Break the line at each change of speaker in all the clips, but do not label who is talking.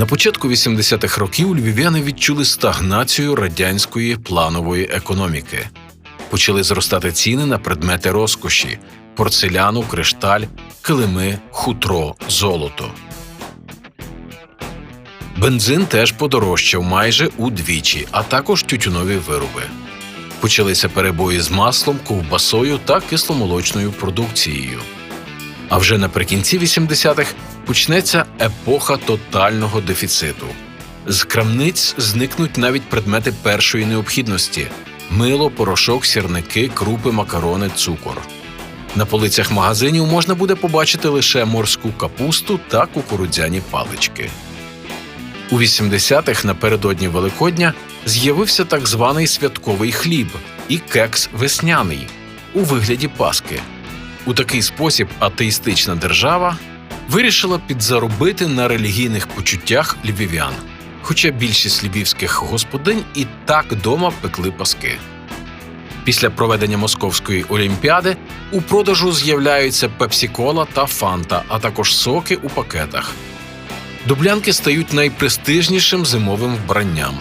На початку 80-х років львів'яни відчули стагнацію радянської планової економіки. Почали зростати ціни на предмети розкоші: порцеляну, кришталь, килими, хутро, золото. Бензин теж подорожчав майже удвічі, а також тютюнові вироби. Почалися перебої з маслом, ковбасою та кисломолочною продукцією. А вже наприкінці 80-х почнеться епоха тотального дефіциту. З крамниць зникнуть навіть предмети першої необхідності: мило, порошок, сірники, крупи, макарони, цукор. На полицях магазинів можна буде побачити лише морську капусту та кукурудзяні палички. У 80-х напередодні Великодня з'явився так званий святковий хліб і кекс весняний у вигляді паски. У такий спосіб атеїстична держава вирішила підзаробити на релігійних почуттях львів'ян, хоча більшість львівських господинь і так дома пекли паски. Після проведення Московської олімпіади у продажу з'являються пепсі-кола та фанта, а також соки у пакетах. Дублянки стають найпрестижнішим зимовим вбранням.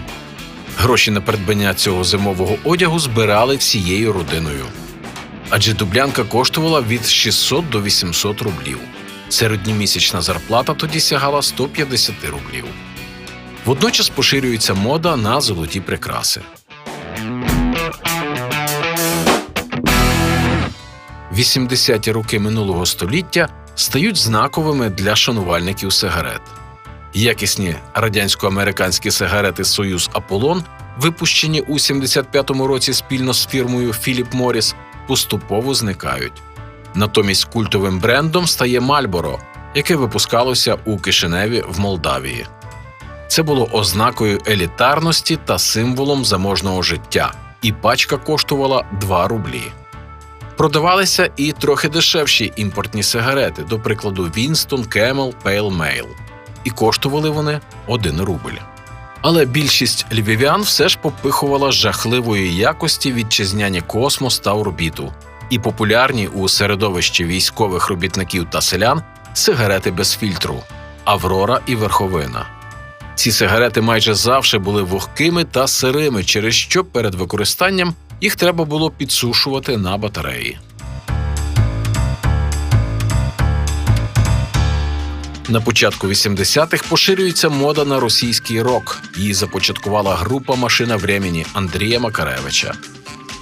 Гроші на придбання цього зимового одягу збирали всією родиною. Адже дублянка коштувала від 600 до 800 рублів. Середньомісячна зарплата тоді сягала 150 рублів. Водночас поширюється мода на золоті прикраси. 80-ті роки минулого століття стають знаковими для шанувальників сигарет. Якісні радянсько-американські сигарети Союз Аполлон, випущені у 75-му році спільно з фірмою Філіп Моріс, поступово зникають. Натомість культовим брендом стає Мальборо, яке випускалося у Кишиневі в Молдавії. Це було ознакою елітарності та символом заможного життя, і пачка коштувала 2 рублі. Продавалися і трохи дешевші імпортні сигарети, до прикладу, Winston, Camel, Pale Mail. І коштували вони 1 рубль. Але більшість львів'ян все ж попихувала жахливої якості вітчизняні космос та орбіту, і популярні у середовищі військових робітників та селян сигарети без фільтру Аврора і Верховина. Ці сигарети майже завжди були вогкими та сирими, через що перед використанням їх треба було підсушувати на батареї. На початку 80-х поширюється мода на російський рок. Її започаткувала група Машина времені Андрія Макаревича.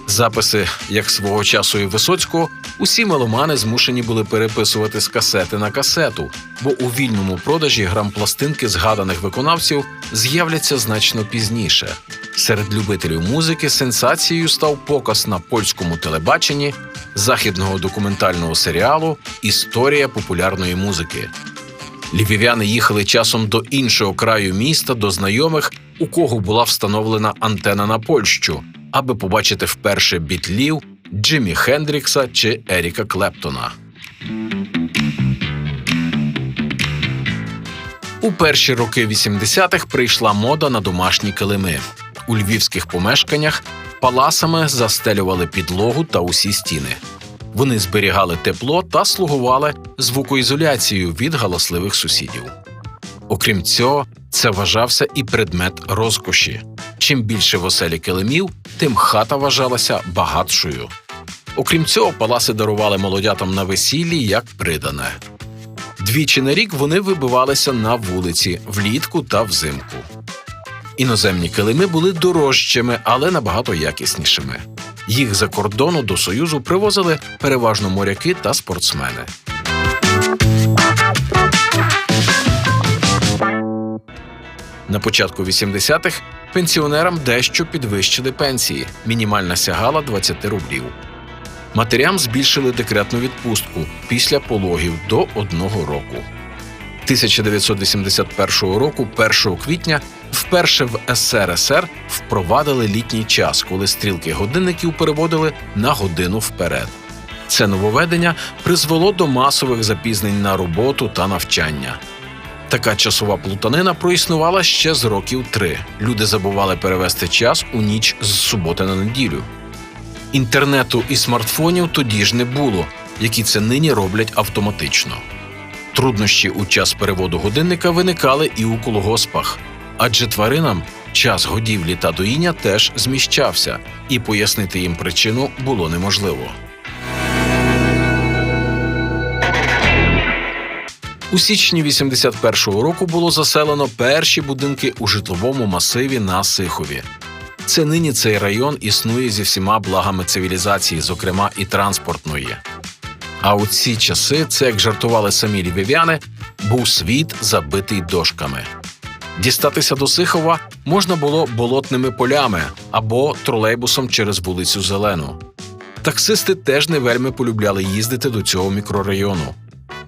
Записи, як свого часу і Висоцького, усі меломани змушені були переписувати з касети на касету, бо у вільному продажі грампластинки згаданих виконавців з'являться значно пізніше. Серед любителів музики сенсацією став показ на польському телебаченні західного документального серіалу Історія популярної музики. Львів'яни їхали часом до іншого краю міста, до знайомих, у кого була встановлена антена на Польщу, аби побачити вперше бітлів Джиммі Хендрікса чи Еріка Клептона. У перші роки 80-х прийшла мода на домашні килими. У львівських помешканнях паласами застелювали підлогу та усі стіни. Вони зберігали тепло та слугували звукоізоляцією від галасливих сусідів. Окрім цього, це вважався і предмет розкоші. Чим більше в оселі килимів, тим хата вважалася багатшою. Окрім цього, паласи дарували молодятам на весіллі як придане. Двічі на рік вони вибивалися на вулиці влітку та взимку. Іноземні килими були дорожчими, але набагато якіснішими. Їх за кордону до Союзу привозили переважно моряки та спортсмени. На початку 80-х пенсіонерам дещо підвищили пенсії. Мінімальна сягала 20 рублів. Матерям збільшили декретну відпустку після пологів до одного року. 1981 року, 1 квітня, вперше в СРСР впровадили літній час, коли стрілки годинників переводили на годину вперед. Це нововведення призвело до масових запізнень на роботу та навчання. Така часова плутанина проіснувала ще з років три. Люди забували перевести час у ніч з суботи на неділю. Інтернету і смартфонів тоді ж не було, які це нині роблять автоматично. Труднощі у час переводу годинника виникали і у колгоспах, адже тваринам час годівлі та доїння теж зміщався, і пояснити їм причину було неможливо. У січні 81-го року було заселено перші будинки у житловому масиві на Сихові. Це нині цей район існує зі всіма благами цивілізації, зокрема і транспортної. А у ці часи, це як жартували самі львів'яни, був світ забитий дошками. Дістатися до Сихова можна було болотними полями або тролейбусом через вулицю Зелену. Таксисти теж не вельми полюбляли їздити до цього мікрорайону.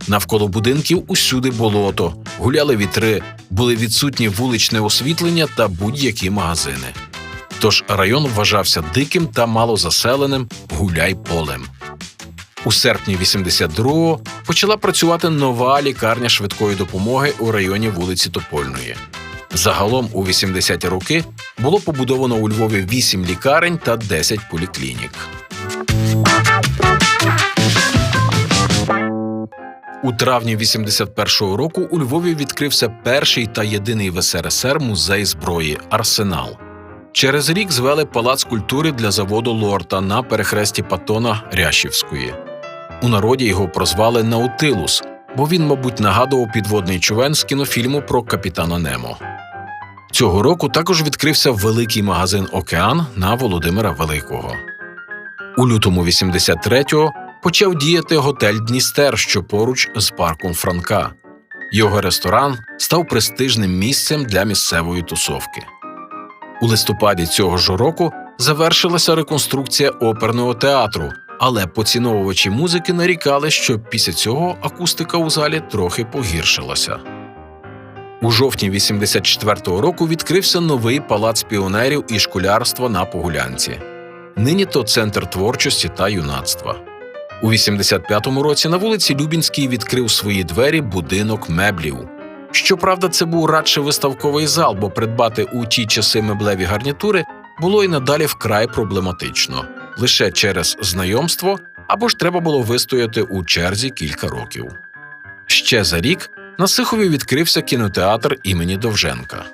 Навколо будинків усюди болото, гуляли вітри, були відсутні вуличне освітлення та будь-які магазини. Тож район вважався диким та малозаселеним гуляй полем. У серпні 82-го почала працювати нова лікарня швидкої допомоги у районі вулиці Топольної. Загалом у 80-ті роки було побудовано у Львові 8 лікарень та 10 поліклінік. У травні 81-го року у Львові відкрився перший та єдиний в СРСР музей зброї Арсенал. Через рік звели палац культури для заводу Лорта на перехресті Патона Рящівської. У народі його прозвали Наутилус, бо він, мабуть, нагадував підводний човен з кінофільму про капітана Немо. Цього року також відкрився великий магазин Океан на Володимира Великого. У лютому 83-го почав діяти готель Дністер, що поруч з парком Франка. Його ресторан став престижним місцем для місцевої тусовки. У листопаді цього ж року завершилася реконструкція оперного театру, але поціновувачі музики нарікали, що після цього акустика у залі трохи погіршилася. У жовтні 84-го року відкрився новий палац піонерів і школярства на Погулянці. Нині то центр творчості та юнацтва. У 85-му році на вулиці Любінській відкрив свої двері будинок меблів. Щоправда, це був радше виставковий зал, бо придбати у ті часи меблеві гарнітури було й надалі вкрай проблематично лише через знайомство або ж треба було вистояти у черзі кілька років. Ще за рік на Сихові відкрився кінотеатр імені Довженка.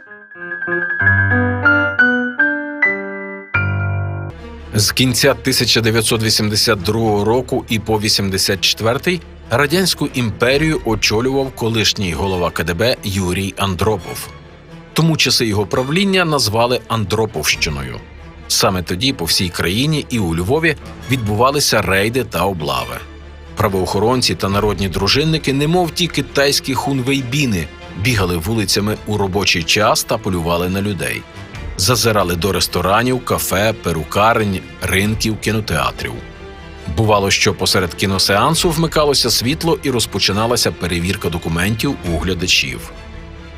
З кінця 1982 року і по 84 радянську імперію очолював колишній голова КДБ Юрій Андропов. Тому часи його правління назвали Андроповщиною. Саме тоді по всій країні і у Львові відбувалися рейди та облави. Правоохоронці та народні дружинники, немов ті китайські хунвейбіни, бігали вулицями у робочий час та полювали на людей зазирали до ресторанів, кафе, перукарень, ринків, кінотеатрів. Бувало, що посеред кіносеансу вмикалося світло і розпочиналася перевірка документів у глядачів.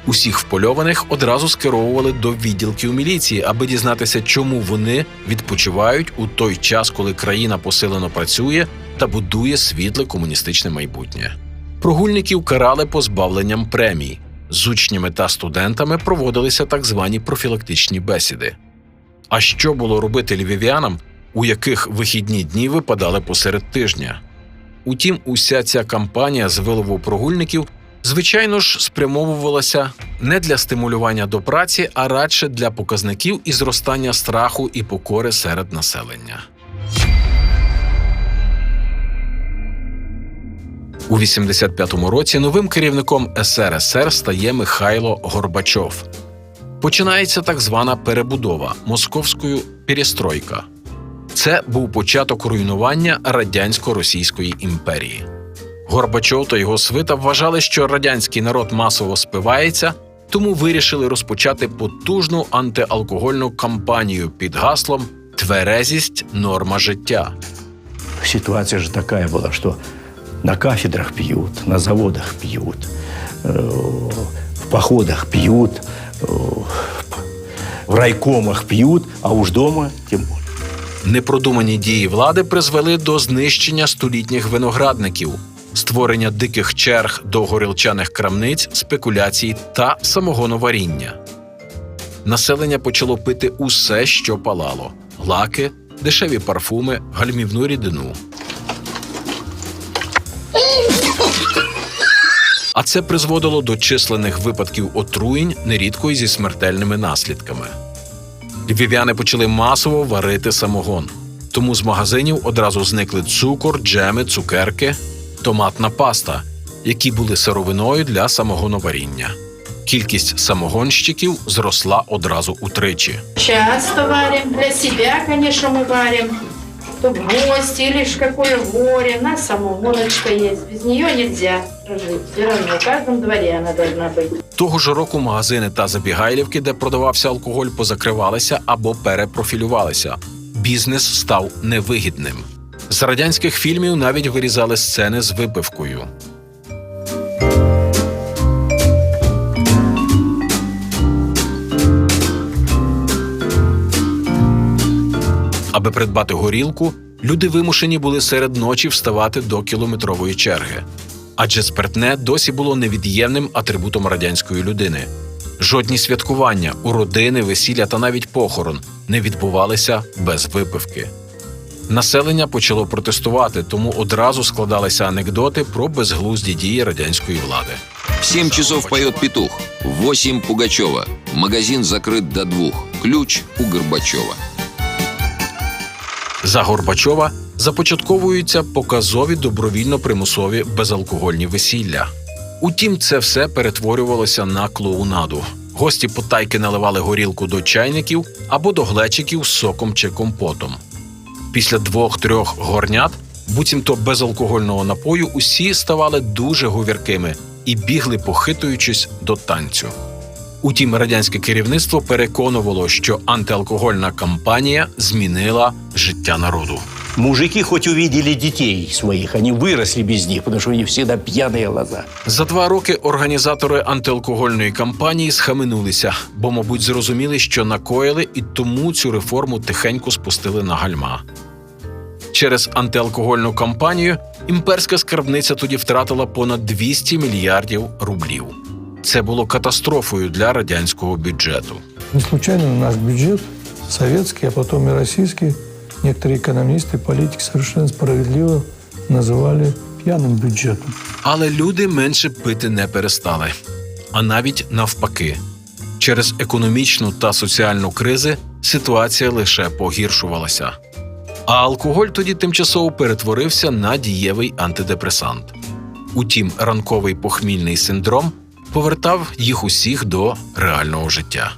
Усіх впольованих одразу скеровували до відділків міліції, аби дізнатися, чому вони відпочивають у той час, коли країна посилено працює та будує світле комуністичне майбутнє. Прогульників карали позбавленням премій. З учнями та студентами проводилися так звані профілактичні бесіди. А що було робити львів'янам, у яких вихідні дні випадали посеред тижня? Утім, уся ця кампанія з вилову прогульників, звичайно ж, спрямовувалася не для стимулювання до праці, а радше для показників і зростання страху і покори серед населення. У 85-му році новим керівником СРСР стає Михайло Горбачов. Починається так звана перебудова московською перестройка. Це був початок руйнування радянсько-російської імперії. Горбачов та його свита вважали, що радянський народ масово спивається, тому вирішили розпочати потужну антиалкогольну кампанію під гаслом Тверезість норма життя.
Ситуация же такая была, что на кафедрах пьют, на заводах пьют, э, в походах пьют, э, в райкомах пьют, а уж дома тем более.
Непродумані дії влади призвели до знищення столітніх виноградників, створення диких черг до горілчаних крамниць, спекуляцій та самогоноваріння. Населення почало пити усе, що палало: лаки, дешеві парфуми, гальмівну рідину. А це призводило до численних випадків отруєнь, нерідко й зі смертельними наслідками. Львів'яни почали масово варити самогон. Тому з магазинів одразу зникли цукор, джеми, цукерки, томатна паста, які були сировиною для самогоноваріння. Кількість самогонщиків зросла одразу утричі.
Часто варим, для себя, конечно, мы варим. То в гости или какое горе. У нас самогоночка есть. Без нее нельзя прожить. Все равно в каждом дворе она должна быть.
Того ж року магазини та забігайлівки, де продавався алкоголь, позакривалися або перепрофілювалися. Бізнес став невигідним. З радянських фільмів навіть вирізали сцени з випивкою. Аби придбати горілку, люди вимушені були серед ночі вставати до кілометрової черги. Адже спиртне досі було невід'ємним атрибутом радянської людини. Жодні святкування, уродини, весілля та навіть похорон не відбувалися без випивки. Населення почало протестувати, тому одразу складалися анекдоти про безглузді дії радянської влади.
В 7 часов поет петух. В 8 Пугачева. Магазин закрыт до двух. Ключ у Горбачева.
За Горбачова започатковуються показові добровільно-примусові безалкогольні весілля. Утім, це все перетворювалося на клоунаду. Гості потайки наливали горілку до чайників або до глечиків з соком чи компотом. Після двох-трьох горнят, буцімто безалкогольного напою, усі ставали дуже говіркими і бігли, похитуючись до танцю. Утім, радянське керівництво переконувало, що антиалкогольна кампанія змінила життя народу.
Мужики хоть увидели детей своих, они выросли без них, потому что у них всегда пьяные глаза.
За два роки організатори антиалкогольної кампанії схаменулися, бо, мабуть, зрозуміли, що накоїли, і тому цю реформу тихенько спустили на гальма. Через антиалкогольну кампанію імперська скарбниця тоді втратила понад 200 мільярдів рублів. Це було катастрофою для радянського бюджету.
Не случайно наш бюджет, советский, а потом и российский, некоторые экономисты и политики совершенно справедливо называли пьяным бюджетом.
Але люди менше пити не перестали, а навіть навпаки. Через економічну та соціальну кризи ситуація лише погіршувалася. А алкоголь тоді тимчасово перетворився на дієвий антидепресант. Утім, ранковий похмільний синдром повертав їх усіх до реального життя.